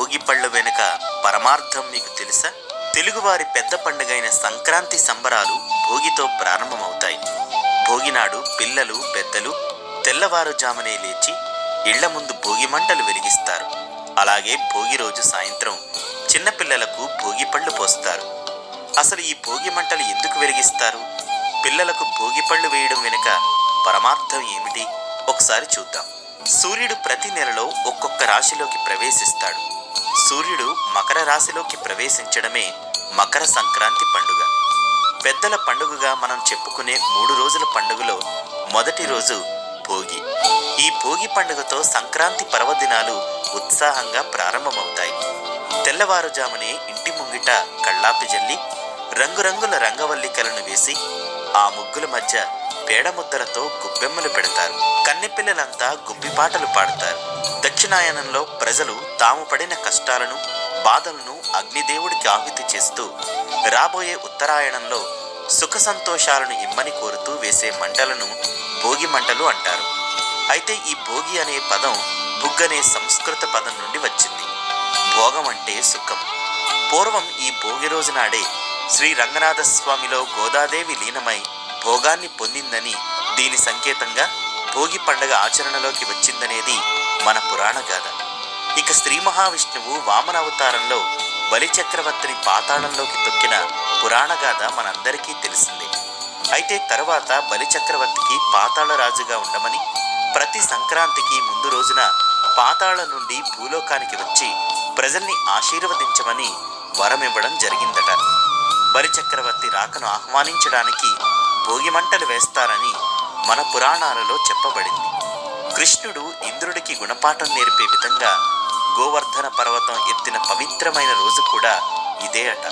భోగిపళ్ళు వెనుక పరమార్థం మీకు తెలుసా? తెలుగువారి పెద్ద పండుగైన సంక్రాంతి సంబరాలు భోగితో ప్రారంభమవుతాయి. భోగినాడు పిల్లలు పెద్దలు తెల్లవారుజామునే లేచి ఇళ్ళ ముందు భోగి మంటలు వెలిగిస్తారు. అలాగే భోగి రోజు సాయంత్రం చిన్నపిల్లలకు భోగి పళ్ళు పోస్తారు. అసలు ఈ భోగి మంటలు ఎందుకు వెలిగిస్తారు? పిల్లలకు భోగి పళ్ళు వేయడం వెనుక పరమార్థం ఏమిటి? ఒకసారి చూద్దాం. సూర్యుడు ప్రతి నెలలో ఒక్కొక్క రాశిలోకి ప్రవేశిస్తాడు. సూర్యుడు మకర రాశిలోకి ప్రవేశించడమే మకర సంక్రాంతి పండుగ. పెద్దల పండుగగా మనం చెప్పుకునే మూడు రోజుల పండుగలో మొదటి రోజు భోగి. ఈ భోగి పండుగతో సంక్రాంతి పర్వదినాలు ఉత్సాహంగా ప్రారంభమవుతాయి. తెల్లవారుజామునే ఇంటి ముంగిట కళ్ళాపి జల్లి రంగురంగుల రంగవల్లికలను వేసి ఆ ముగ్గుల మధ్య పేడ ముద్దలతో గుబ్బెమ్మలు పెడతారు. కన్నెపిల్లలంతా గుబ్బిపాటలు పాడతారు. దక్షిణాయనంలో ప్రజలు తాము పడిన కష్టాలను బాధలను అగ్నిదేవుడికి ఆహుతి చేస్తూ రాబోయే ఉత్తరాయణంలో సుఖ సంతోషాలను ఇమ్మని కోరుతూ వేసే మంటలను భోగి మంటలు అంటారు. అయితే ఈ భోగి అనే పదం బుగ్గనే సంస్కృత పదం నుండి వచ్చింది. భోగం అంటే సుఖం. పూర్వం ఈ భోగి రోజు నాడే శ్రీ రంగనాథ స్వామిలో గోదాదేవి లీనమై భోగాన్ని పొందిందని దీని సంకేతంగా భోగి పండగ ఆచరణలోకి వచ్చిందనేది మన పురాణ గాథ. ఇక శ్రీ మహావిష్ణువు వామన అవతారంలో బలిచక్రవర్తిని పాతాళంలోకి తొక్కిన పురాణ గాథ మనందరికీ తెలిసిందే. అయితే తరువాత బలిచక్రవర్తికి పాతాళ రాజుగా ఉండమని ప్రతి సంక్రాంతికి ముందు రోజున పాతాళ నుండి భూలోకానికి వచ్చి ప్రజల్ని ఆశీర్వదించమని వరమివ్వడం జరిగిందట. బలిచక్రవర్తి రాకను ఆహ్వానించడానికి భోగిమంటలు వేస్తారని మన పురాణాలలో చెప్పబడింది. కృష్ణుడు ఇంద్రుడికి గుణపాఠం నేర్పే విధంగా గోవర్ధన పర్వతం ఎత్తిన పవిత్రమైన రోజు కూడా ఇదే అట.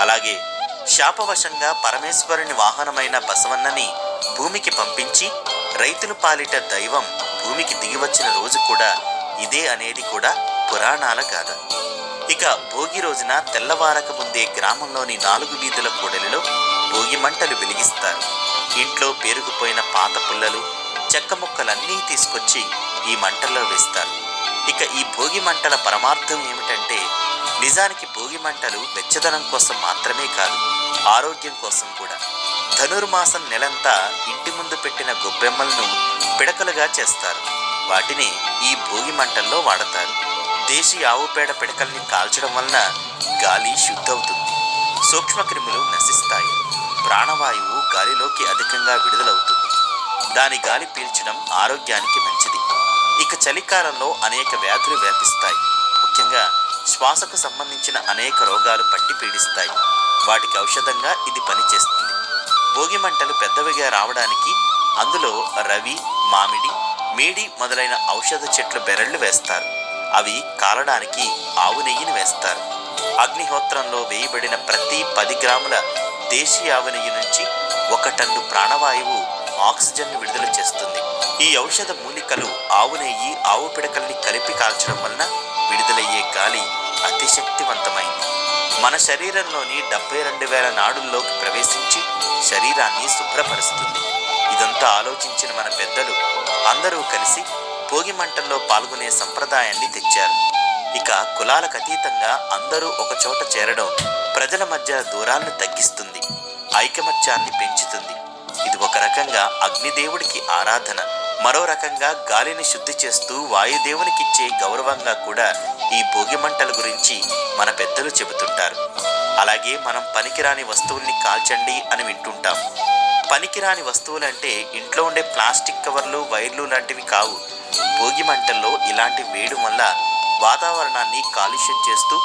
అలాగే శాపవశంగా పరమేశ్వరుని వాహనమైన బసవన్నని భూమికి పంపించి రైతులు పాలిట దైవం భూమికి దిగివచ్చిన రోజు కూడా ఇదే అనేది కూడా పురాణాల గాథ. ఇక భోగి రోజున తెల్లవారక ముందే గ్రామంలోని నాలుగు వీధుల కూడలిలో భోగి మంటలు వెలిగిస్తారు. ఇంట్లో పేరుకుపోయిన పాత పుల్లలు చెక్క ముక్కలన్నీ తీసుకొచ్చి ఈ మంటల్లో వేస్తారు. ఇక ఈ భోగి మంటల పరమార్థం ఏమిటంటే నిజానికి భోగి మంటలు వెచ్చదనం కోసం మాత్రమే కాదు ఆరోగ్యం కోసం కూడా. ధనుర్మాసం నెలంతా ఇంటి ముందు పెట్టిన గొబ్బెమ్మలను పిడకలుగా చేస్తారు. వాటిని ఈ భోగి మంటల్లో వాడతారు. దేశీ ఆవు పేడ పిడకల్ని కాల్చడం వలన గాలి శుద్ధవుతుంది. సూక్ష్మక్రిములు నశిస్తాయి. ప్రాణవాయువు గాలిలోకి అధికంగా విడుదలవుతుంది. దాని గాలి పీల్చడం ఆరోగ్యానికి మంచిది. ఇక చలికాలంలో అనేక వ్యాధులు వ్యాపిస్తాయి. ముఖ్యంగా శ్వాసకు సంబంధించిన అనేక రోగాలు పట్టి పీడిస్తాయి. వాటికి ఔషధంగా ఇది పనిచేస్తుంది. భోగి మంటలు పెద్దవిగా రావడానికి అందులో రవి మామిడి మేడి మొదలైన ఔషధ చెట్లు బెరళ్ళు వేస్తారు. అవి కాలడానికి ఆవు నెయ్యిని వేస్తారు. అగ్నిహోత్రంలో వేయబడిన ప్రతి పది గ్రాముల దేశీయ ఆవు నెయ్యి నుంచి ఒక టన్ను ప్రాణవాయువు ఆక్సిజన్ను విడుదల చేస్తుంది. ఈ ఔషధ మూలికలు ఆవు నెయ్యి ఆవు పిడకల్ని కలిపి కాల్చడం వలన విడుదలయ్యే గాలి అతిశక్తివంతమైంది. మన శరీరంలోని డెబ్బై రెండు వేల నాడుల్లోకి ప్రవేశించి శరీరాన్ని శుభ్రపరుస్తుంది. ఇదంతా ఆలోచించిన మన పెద్దలు అందరూ కలిసి భోగి మంటల్లో పాల్గొనే సంప్రదాయాన్ని తెచ్చారు. ఇక కులాలకు అతీతంగా అందరూ ఒక చోట చేరడం ప్రజల మధ్య దూరాన్ని తగ్గిస్తుంది. ఐకమత్యాన్ని పెంచుతుంది. ఇది ఒక రకంగా అగ్నిదేవుడికి ఆరాధన. మరో రకంగా గాలిని శుద్ధి చేస్తూ వాయుదేవునికిచ్చే గౌరవంగా కూడా ఈ భోగి మంటల గురించి మన పెద్దలు చెబుతుంటారు. అలాగే మనం పనికిరాని వస్తువుల్ని కాల్చండి అని వింటుంటాం. పనికిరాని వస్తువులంటే ఇంట్లో ఉండే ప్లాస్టిక్ కవర్లు వైర్లు లాంటివి కావు. భోగి మంటల్లో ఇలాంటి వేయడం వల్ల వాతావరణాన్ని కాలుష్యం చేస్తూ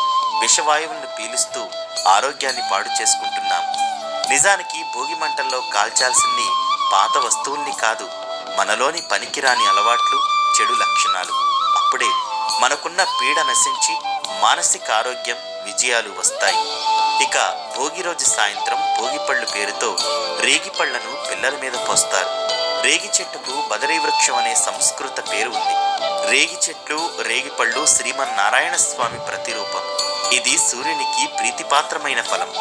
విషవాయువులను పీలుస్తూ ఆరోగ్యాన్ని పాడు చేసుకుంటున్నాం. నిజానికి భోగి మంటల్లో కాల్చాల్సింది పాత వస్తువుల్ని కాదు మనలోని పనికిరాని అలవాట్లు చెడు లక్షణాలు. అప్పుడే మనకున్న పీడ నశించి మానసిక ఆరోగ్యం విజయాలు వస్తాయి. ఇక భోగి రోజు సాయంత్రం భోగిపళ్ళు పేరుతో రేగిపళ్ళను పిల్లల మీద పోస్తారు. రేగి చెట్టుకు బదరీ వృక్షం అనే సంస్కృత పేరు ఉంది. రేగి చెట్లు రేగిపళ్ళు శ్రీమన్నారాయణ స్వామి ప్రతిరూపం. ఇది సూర్యునికి ప్రీతిపాత్రమైన ఫలం.